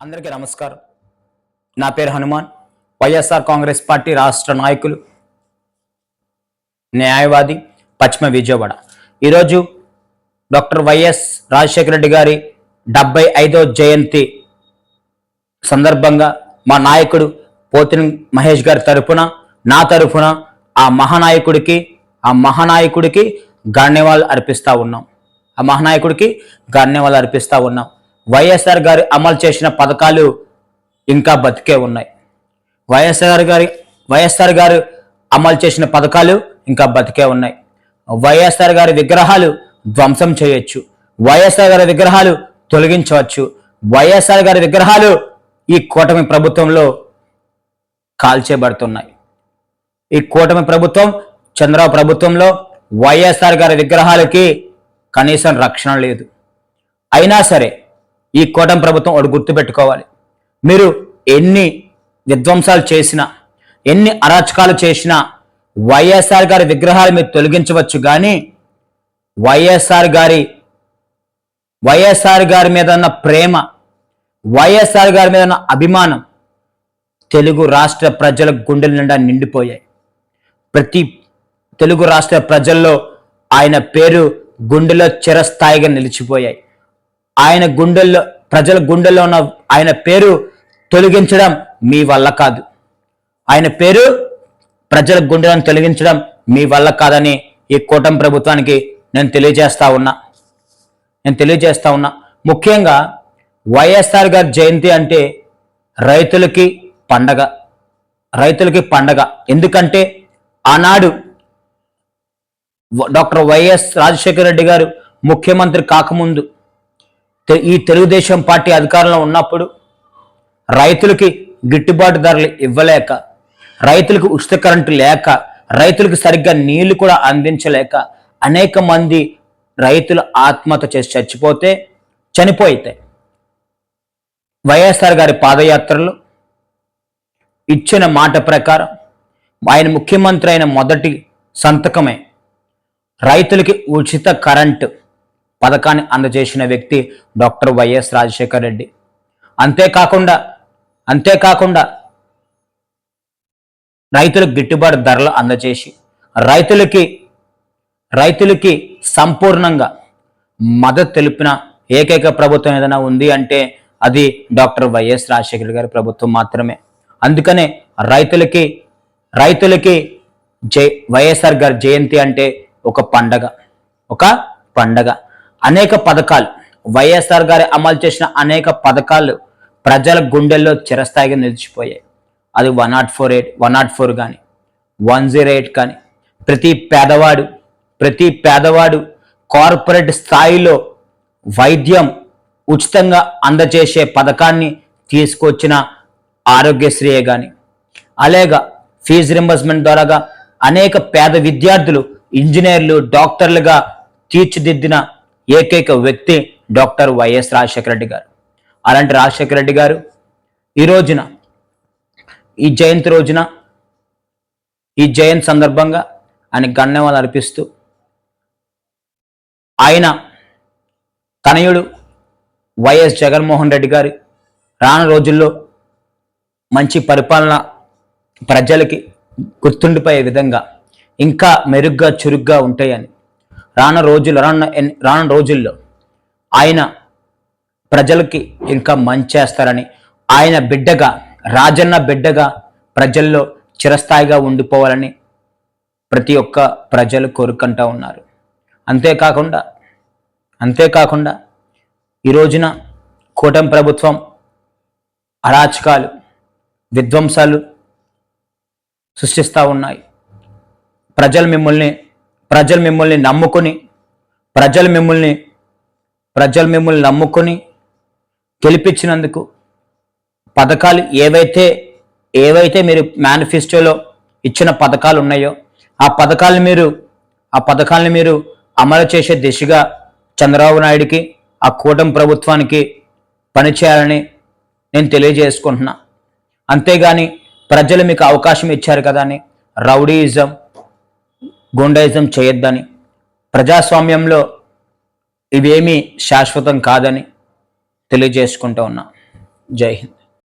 అందరికీ నమస్కారం. నా పేరు హనుమాన్. వైఎస్ఆర్ కాంగ్రెస్ పార్టీ రాష్ట్ర నాయకులు న్యాయవాది పశ్చిమ విజయవాడ. ఈరోజు డాక్టర్ వైఎస్ రాజశేఖర రెడ్డి గారి డెబ్బై ఐదో జయంతి సందర్భంగా మా నాయకుడు పోతిన మహేష్ గారి తరఫున నా తరపున ఆ మహానాయకుడికి ఆ మహానాయకుడికి గణ్యవాళ్ళు అర్పిస్తా ఉన్నాం. ఆ మహానాయకుడికి గణ్యవాళ్ళు అర్పిస్తా ఉన్నాం. వైఎస్ఆర్ గారు అమలు చేసిన పథకాలు ఇంకా బతికే ఉన్నాయి. వైఎస్ఆర్ గారి వైఎస్ఆర్ గారు అమలు చేసిన పథకాలు ఇంకా బతికే ఉన్నాయి. వైఎస్ఆర్ గారి విగ్రహాలు ధ్వంసం చేయొచ్చు. వైఎస్ఆర్ గారి విగ్రహాలు తొలగించవచ్చు. వైఎస్ఆర్ గారి విగ్రహాలు ఈ కూటమి ప్రభుత్వంలో కాల్చేబడుతున్నాయి ఈ కూటమి ప్రభుత్వం చంద్రబాబు ప్రభుత్వంలో వైఎస్ఆర్ గారి విగ్రహాలకి కనీసం రక్షణ లేదు. అయినా సరే ఈ కూటమి ప్రభుత్వం ఒకటి గుర్తుపెట్టుకోవాలి. మీరు ఎన్ని విధ్వంసాలు చేసినా ఎన్ని అరాచకాలు చేసినా వైఎస్ఆర్ గారి విగ్రహాలు మీరు తొలగించవచ్చు కానీ వైఎస్ఆర్ గారి వైఎస్ఆర్ గారి మీద ఉన్న ప్రేమ వైఎస్ఆర్ గారి మీద ఉన్న అభిమానం తెలుగు రాష్ట్ర ప్రజల గుండెల నిండా నిండిపోయాయి. ప్రతి తెలుగు రాష్ట్ర ప్రజల్లో ఆయన పేరు గుండెలో చిరస్థాయిగా నిలిచిపోయాయి. ఆయన గుండెల్లో ప్రజల గుండెల్లో ఉన్న ఆయన పేరు తొలగించడం మీ వల్ల కాదు. ఆయన పేరు ప్రజల గుండెలను తొలగించడం మీ వల్ల కాదని ఈ కూటమి ప్రభుత్వానికి నేను తెలియజేస్తా ఉన్నా. నేను తెలియజేస్తా ఉన్నా. ముఖ్యంగా వైఎస్ఆర్ గారి జయంతి అంటే రైతులకి పండగ. రైతులకి పండగ. ఎందుకంటే ఆనాడు డాక్టర్ వైఎస్ రాజశేఖర రెడ్డి గారు ముఖ్యమంత్రి కాకముందు ఈ తెలుగుదేశం పార్టీ అధికారంలో ఉన్నప్పుడు రైతులకి గిట్టుబాటు ధరలు ఇవ్వలేక రైతులకు ఉచిత కరెంటు లేక రైతులకు సరిగ్గా నీళ్ళు కూడా అందించలేక అనేక మంది రైతులు ఆత్మహత్య చేసి చచ్చిపోతే చనిపోయితే వైఎస్ఆర్ గారి పాదయాత్రలు ఇచ్చిన మాట ప్రకారం ఆయన ముఖ్యమంత్రి అయిన మొదటి సంతకమే రైతులకి ఉచిత కరెంటు పథకాన్ని అందజేసిన వ్యక్తి డాక్టర్ వైఎస్ రాజశేఖర్ రెడ్డి. అంతేకాకుండా అంతేకాకుండా రైతులకు గిట్టుబాటు ధరలు అందజేసి రైతులకి రైతులకి సంపూర్ణంగా మద్దతు తెలిపిన ఏకైక ప్రభుత్వం ఏదైనా ఉంది అంటే అది డాక్టర్ వైఎస్ రాజశేఖర్ గారి ప్రభుత్వం మాత్రమే. అందుకనే రైతులకి రైతులకి జై వైఎస్ఆర్ గారి జయంతి అంటే ఒక పండగ ఒక పండగ. అనేక పథకాలు. వైఎస్ఆర్ గారు అమలు చేసిన అనేక పథకాలు ప్రజల గుండెల్లో చిరస్థాయిగా నిలిచిపోయాయి. అది one not four eight one not four కానీ వన్ జీరో ఎయిట్ కానీ ప్రతి పేదవాడు ప్రతి పేదవాడు కార్పొరేట్ స్థాయిలో వైద్యం ఉచితంగా అందజేసే పథకాన్ని తీసుకొచ్చిన ఆరోగ్యశ్రీయే కానీ అలాగా ఫీజు రింబర్స్మెంట్ ద్వారాగా అనేక పేద విద్యార్థులు ఇంజనీర్లు డాక్టర్లుగా తీర్చిదిద్దిన ఏకైక వ్యక్తి డాక్టర్ వైఎస్ రాజశేఖర రెడ్డి గారు. అలాంటి రాజశేఖర రెడ్డి గారు ఈ రోజున ఈ జయంతి రోజున ఈ జయంతి సందర్భంగా ఆయన గణ్యవాలు అర్పిస్తూ ఆయన తనయుడు వైఎస్ జగన్మోహన్ రెడ్డి గారు రాను రోజుల్లో మంచి పరిపాలన ప్రజలకి గుర్తుండిపోయే విధంగా ఇంకా మెరుగ్గా చురుగ్గా ఉంటాయని రాను రోజులు రాను ఎన్- రాను రోజుల్లో ఆయన ప్రజలకి ఇంకా మంచి చేస్తారని ఆయన బిడ్డగా రాజన్న బిడ్డగా ప్రజల్లో చిరస్థాయిగా ఉండిపోవాలని ప్రతి ఒక్క ప్రజలు కోరుకుంటా ఉన్నారు. అంతేకాకుండా అంతేకాకుండా ఈ రోజున కూటమి ప్రభుత్వం అరాచకాలు విధ్వంసాలు సృష్టిస్తూ ఉన్నాయి. ప్రజలు మిమ్మల్ని ప్రజలు మిమ్మల్ని నమ్ముకొని ప్రజలు మిమ్మల్ని ప్రజలు మిమ్మల్ని నమ్ముకొని గెలిపించినందుకు పథకాలు ఏవైతే ఏవైతే మీరు మేనిఫెస్టోలో ఇచ్చిన పథకాలు ఉన్నాయో ఆ పథకాలను మీరు ఆ పథకాలను మీరు అమలు చేసే దిశగా చంద్రబాబు నాయుడికి ఆ కూటమి ప్రభుత్వానికి పనిచేయాలని నేను తెలియజేసుకుంటున్నా. అంతేగాని ప్రజలు మీకు అవకాశం ఇచ్చారు కదా అని రౌడీయిజం గుండైజం చేయొద్దని ప్రజాస్వామ్యంలో ఇవేమీ శాశ్వతం కాదని తెలియజేసుకుంటూ ఉన్నా. జై హింద్.